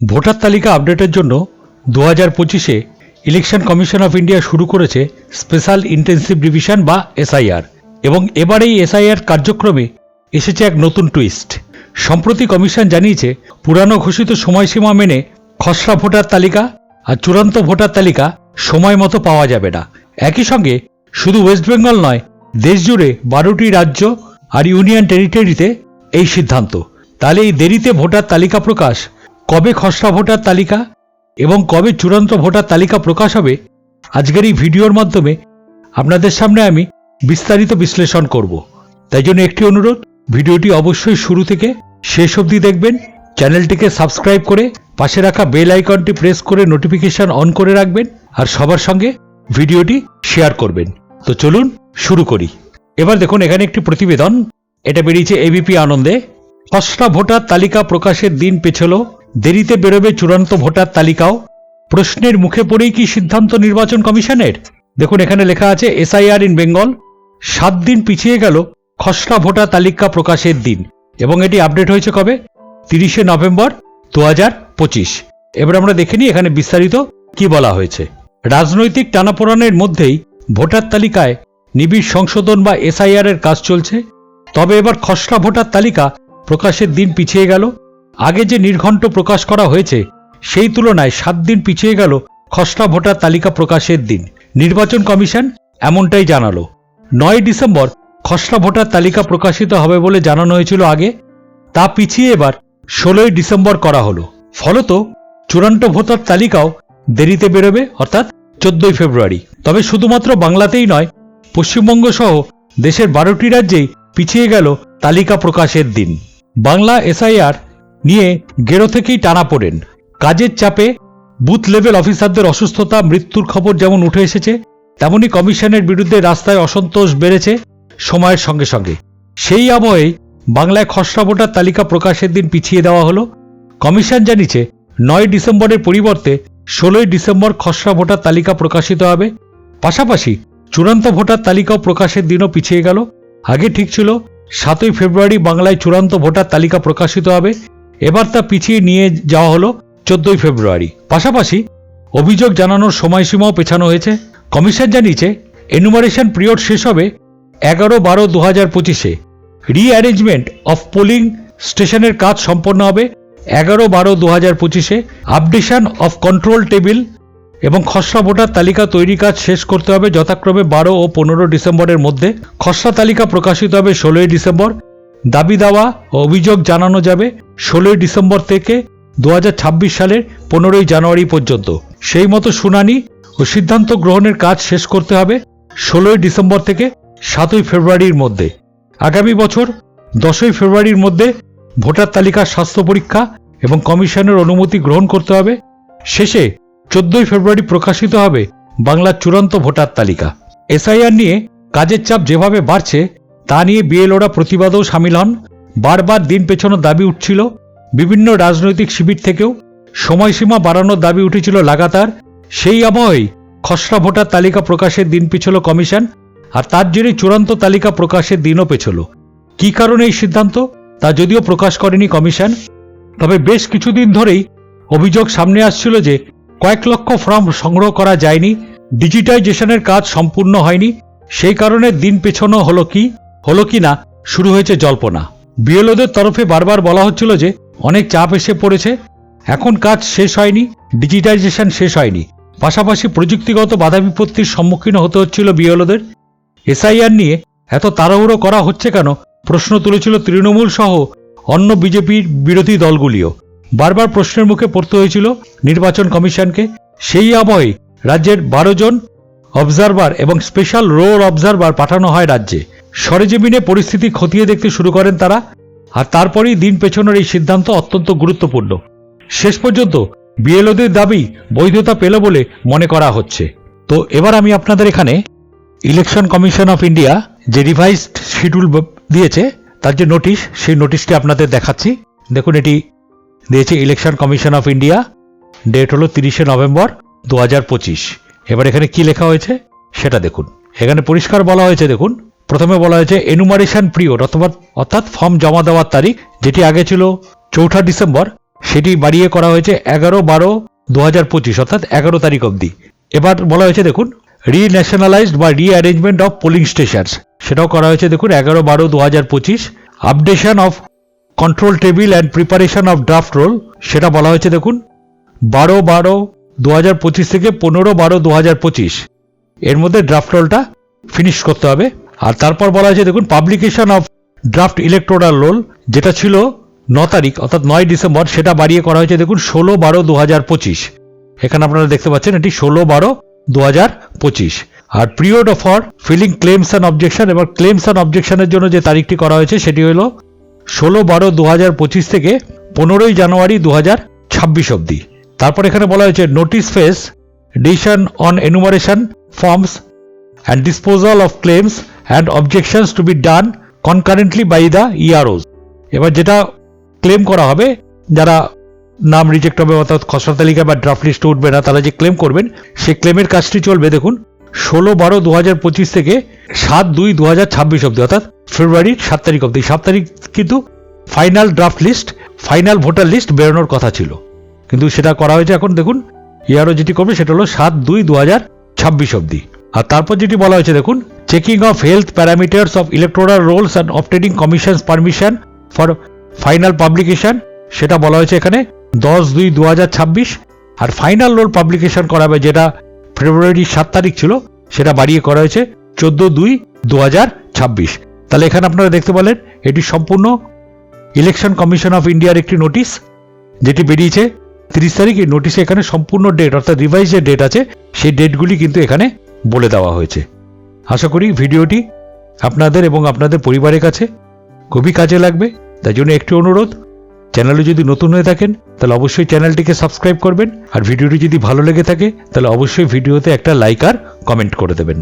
Voter তালিকা আপডেটের জন্য দু হাজার পঁচিশে ইলেকশন কমিশন অফ ইন্ডিয়া শুরু করেছে স্পেশাল ইন্টেন্সিভ ডিভিশন বা এসআইআর। এবং এবার এই এসআইআর কার্যক্রমে এসেছে এক নতুন টুইস্ট। সম্প্রতি কমিশন জানিয়েছে, পুরানো ঘোষিত সময়সীমা মেনে খসড়া ভোটার তালিকা আর চূড়ান্ত ভোটার তালিকা সময় মতো পাওয়া যাবে না। একই সঙ্গে শুধু ওয়েস্ট বেঙ্গল নয়, দেশজুড়ে বারোটি রাজ্য আর ইউনিয়ন টেরিটরিতে এই সিদ্ধান্ত। তাহলে এই দেরিতে ভোটার তালিকা প্রকাশ কবে খসড়া ভোটার তালিকা এবং কবে চূড়ান্ত ভোটার তালিকা প্রকাশ হবে, আজকের এই ভিডিওর মাধ্যমে আপনাদের সামনে আমি বিস্তারিত বিশ্লেষণ করব। তাই জন্য একটি অনুরোধ, ভিডিওটি অবশ্যই শুরু থেকে শেষ অবধি দেখবেন, চ্যানেলটিকে সাবস্ক্রাইব করে পাশে রাখা বেল আইকনটি প্রেস করে নোটিফিকেশন অন করে রাখবেন আর সবার সঙ্গে ভিডিওটি শেয়ার করবেন। তো চলুন শুরু করি। এবার দেখুন, এখানে একটি প্রতিবেদন, এটা বেরিয়েছে এবিপি আনন্দে। খসড়া ভোটার তালিকা প্রকাশের দিন পেছল দেরিতে বেরোবে চূড়ান্ত ভোটার তালিকাও? প্রশ্নের মুখে পড়েই কি সিদ্ধান্ত নির্বাচন কমিশনের? দেখুন, এখানে লেখা আছে, এসআইআর ইন বেঙ্গল, সাত দিন পিছিয়ে গেল, খসড়া ভোটার তালিকা প্রকাশের দিন। এবং এটি আপডেট হয়েছে কবে? তিরিশে নভেম্বর দু হাজার পঁচিশ। এবার আমরা দেখে নিই এখানে বিস্তারিত কি বলা হয়েছে। রাজনৈতিক টানাপোড়ানের মধ্যেই ভোটার তালিকায় নিবিড় সংশোধন বা এসআইআর এর কাজ চলছে। তবে এবার খসড়া ভোটার তালিকা প্রকাশের দিন পিছিয়ে গেল আগে যে নির্ঘণ্ট প্রকাশ করা হয়েছে, সেই তুলনায় সাত দিন পিছিয়ে গেল খসড়া ভোটার তালিকা প্রকাশের দিন। নির্বাচন কমিশন এমনটাই জানালো। নয় ডিসেম্বর খসড়া ভোটার তালিকা প্রকাশিত হবে বলে জানানো হয়েছিল আগে। তা পিছিয়ে এবার ষোলোই ডিসেম্বর করা হলো। ফলত চূড়ান্ত ভোটার তালিকাও দেরিতে বেরোবে, অর্থাৎ চোদ্দই ফেব্রুয়ারি। তবে শুধুমাত্র বাংলাতেই নয়, পশ্চিমবঙ্গ সহ দেশের বারোটি রাজ্যেই পিছিয়ে গেল তালিকা প্রকাশের দিন। বাংলা এসআইআর নিয়ে গেরো থেকেই টানা পড়েন। কাজের চাপে বুথ লেভেল অফিসারদের অসুস্থতা, মৃত্যুর খবর যেমন উঠে এসেছে, তেমনি কমিশনের বিরুদ্ধে রাস্তায় অসন্তোষ বেড়েছে সময়ের সঙ্গে সঙ্গে। সেই আবহেই বাংলায় খসড়া ভোটার তালিকা প্রকাশের দিন পিছিয়ে দেওয়া হলো। কমিশন জানিয়েছে, নয় ডিসেম্বরের পরিবর্তে ষোলোই ডিসেম্বর খসড়া ভোটার তালিকা প্রকাশিত হবে। পাশাপাশি চূড়ান্ত ভোটার তালিকাও প্রকাশের দিনও পিছিয়ে গেল। আগে ঠিক ছিল, সাতই ফেব্রুয়ারি বাংলায় চূড়ান্ত ভোটার তালিকা প্রকাশিত হবে। এবার তা পিছিয়ে নিয়ে যাওয়া হলো চোদ্দই ফেব্রুয়ারি। পাশাপাশি অভিযোগ জানানোর সময়সীমাও পেছানো হয়েছে। কমিশন জানিয়েছে, এনুমারেশন পিরিয়ড শেষ হবে এগারো বারো দু হাজার পঁচিশে। রিঅ্যারেঞ্জমেন্ট অফ পোলিং স্টেশনের কাজ সম্পন্ন হবে এগারো বারো দু হাজার পঁচিশে। আপডেশন অফ কন্ট্রোল টেবিল এবং খসড়া ভোটার তালিকা তৈরি কাজ শেষ করতে হবে যথাক্রমে বারো ও পনেরো ডিসেম্বরের মধ্যে। খসড়া তালিকা প্রকাশিত হবে ষোলোই ডিসেম্বর। দাবি দাওয়া ও অভিযোগ জানানো যাবে ষোলোই ডিসেম্বর থেকে দু হাজার ছাব্বিশ সালের পনেরোই জানুয়ারি পর্যন্ত। সেই মতো শুনানি ও সিদ্ধান্ত গ্রহণের কাজ শেষ করতে হবে ষোলোই ডিসেম্বর থেকে সাতই ফেব্রুয়ারির মধ্যে। আগামী বছর দশই ফেব্রুয়ারির মধ্যে ভোটার তালিকার স্বাস্থ্য পরীক্ষা এবং কমিশনের অনুমতি গ্রহণ করতে হবে। শেষে চোদ্দই ফেব্রুয়ারি প্রকাশিত হবে বাংলার চূড়ান্ত ভোটার তালিকা। এসআইআর নিয়ে কাজের চাপ যেভাবে বাড়ছে তা নিয়ে বিএলওরা প্রতিবাদেও সামিল হন। বারবার দিন পেছানোর দাবি উঠছিল। বিভিন্ন রাজনৈতিক শিবির থেকেও সময়সীমা বাড়ানোর দাবি উঠেছিল লাগাতার। সেই আবহেই খসড়া ভোটার তালিকা প্রকাশের দিন পিছল কমিশন, আর তার জেরে চূড়ান্ত তালিকা প্রকাশের দিনও পেছল। কী কারণে এই সিদ্ধান্ত, তা যদিও প্রকাশ করেনি কমিশন। তবে বেশ কিছুদিন ধরেই অভিযোগ সামনে আসছিল যে কয়েক লক্ষ ফর্ম সংগ্রহ করা যায়নি, ডিজিটাইজেশনের কাজ সম্পূর্ণ হয়নি। সেই কারণে দিন পেছনো হলো কি? হলো কি না, শুরু হয়েছে জল্পনা। বিএলওদের তরফে বারবার বলা হচ্ছিল যে, অনেক চাপ এসে পড়েছে, এখন কাজ শেষ হয়নি, ডিজিটাইজেশন শেষ হয়নি। পাশাপাশি প্রযুক্তিগত বাধা বিপত্তির সম্মুখীন হতে হচ্ছিল বিএলওদের। এসআইআর নিয়ে এত তাড়াহুড়ো করা হচ্ছে কেন, প্রশ্ন তুলেছিল তৃণমূল সহ অন্য বিজেপির বিরোধী দলগুলিও। বারবার প্রশ্নের মুখে পড়তে হয়েছিল নির্বাচন কমিশনকে। সেই আবহে রাজ্যের বারো জন অবজারভার এবং স্পেশাল রোড অবজারভার পাঠানো হয় রাজ্যে। সরেজমিনে পরিস্থিতি খতিয়ে দেখতে শুরু করেন তারা, আর তারপরেই দিন পেছনের এই সিদ্ধান্ত অত্যন্ত গুরুত্বপূর্ণ। শেষ পর্যন্ত বিএলওদের দাবি বৈধতা পেল বলে মনে করা হচ্ছে। তো এবার আমি আপনাদের এখানে ইলেকশন কমিশন অফ ইন্ডিয়া যে রিভাইজড শিডিউল দিয়েছে, তার যে নোটিশ, সেই নোটিশটি আপনাদের দেখাচ্ছি। দেখুন, এটি দিয়েছে election commission of India, date হলো তিরিশে নভেম্বর দু পঁচিশ। এবার এখানে কি লেখা হয়েছে, সেটা দেখুন। এখানে পরিষ্কার বলা হয়েছে, দেখুন প্রথমে বলা হয়েছে এনুমারেশন পিরিয়ড অথবা অর্থাৎ ফর্ম জমা দেওয়ার তারিখ, যেটি আগে ছিল চৌঠা ডিসেম্বর, সেটি বাড়িয়ে করা হয়েছে এগারো বারো দু হাজার পঁচিশ, অর্থাৎ এগারো তারিখ অবধি। এবার বলা হয়েছে, দেখুন রিন্যাশনালাইজড বা রিঅ্যারেঞ্জমেন্ট অফ পোলিং স্টেশনস সেটাও করা হয়েছে, দেখুন, এগারো বারো দু হাজার পঁচিশ। Updation of control table and preparation of draft roll সেটা বলা হয়েছে, দেখুন, বারো বারো দু হাজার পঁচিশ থেকে পনেরো বারো দু হাজার পঁচিশ। এর মধ্যে ড্রাফট রোলটা ফিনিশ করতে হবে। আর তারপর বলা হয়েছে, দেখুন publication of draft electoral roll যেটা ছিল ন তারিখ, অর্থাৎ নয় ডিসেম্বর, সেটা বাড়িয়ে করা হয়েছে, দেখুন, ষোলো বারো দু হাজার পঁচিশ। এখানে আপনারা দেখতে পাচ্ছেন, এটি ষোলো বারো দু হাজার পঁচিশ। আর period for filing claims and objection এবার ক্লেমস অ্যান্ড অবজেকশনের জন্য যে তারিখটি করা হয়েছে, সেটি হলো ষোলো বারো দু হাজার পঁচিশ থেকে পনেরোই জানুয়ারি দু হাজার ছাব্বিশ অবধি। তারপর এখানে বলা হয়েছে notice phase decision on enumeration forms and disposal অফ claims and objections to be done concurrently by the EROs এবার যেটা ক্লেম করা হবে, যারা নাম রিজেক্ট হবে অর্থাৎ খসড়া তালিকা বা ড্রাফট লিস্টে উঠবে না, তারা যে ক্লেম করবেন সেই ক্লেমের কাজটি চলবে, দেখুন, ষোলো বারো দু হাজার পঁচিশ থেকে সাত দুই দু হাজার ছাব্বিশ অব্দি অর্থাৎ ফেব্রুয়ারির সাত তারিখ অব্দি সাত তারিখ কিন্তু final draft list final voter list বেরোনোর কথা ছিল। কিন্তু সেটা করা হয়েছে এখন, দেখুন ইয়ারও যেটি করবে, সেটা হলো সাত দুই দু হাজার ছাব্বিশ অব্দি আর তারপর যেটি বলা হয়েছে, দেখুন checking of health parameters of electoral rolls and obtaining commission's permission for final publication সেটা বলা হয়েছে এখানে, দশ দুই দু ছাব্বিশ। আর ফাইনাল রোল পাবলিকেশন করাবে যেটা ফেব্রুয়ারি সাত তারিখ ছিল, সেটা বাড়িয়ে করা হয়েছে চোদ্দ দুই দু ছাব্বিশ। তাহলে এখানে আপনারা দেখতে পেলেন, এটি সম্পূর্ণ ইলেকশন কমিশন অফ ইন্ডিয়ার একটি নোটিশ যেটি বেরিয়েছে তিরিশ তারিখ। এই নোটিশে এখানে সম্পূর্ণ ডেট অর্থাৎ রিভাইজ যে ডেট আছে, সেই ডেটগুলি কিন্তু এখানে বলে দেওয়া হয়েছে। আশা করি ভিডিওটি আপনাদের এবং আপনাদের পরিবারের কাছে খুবই কাজে লাগবে। তাই জন্য একটি অনুরোধ, চ্যানেলে যদি নতুন হয়ে থাকেন, তাহলে অবশ্যই চ্যানেলটিকে সাবস্ক্রাইব করবেন, আর ভিডিওটি যদি ভালো লেগে থাকে, তাহলে অবশ্যই ভিডিওতে একটা লাইক আর কমেন্ট করে দেবেন।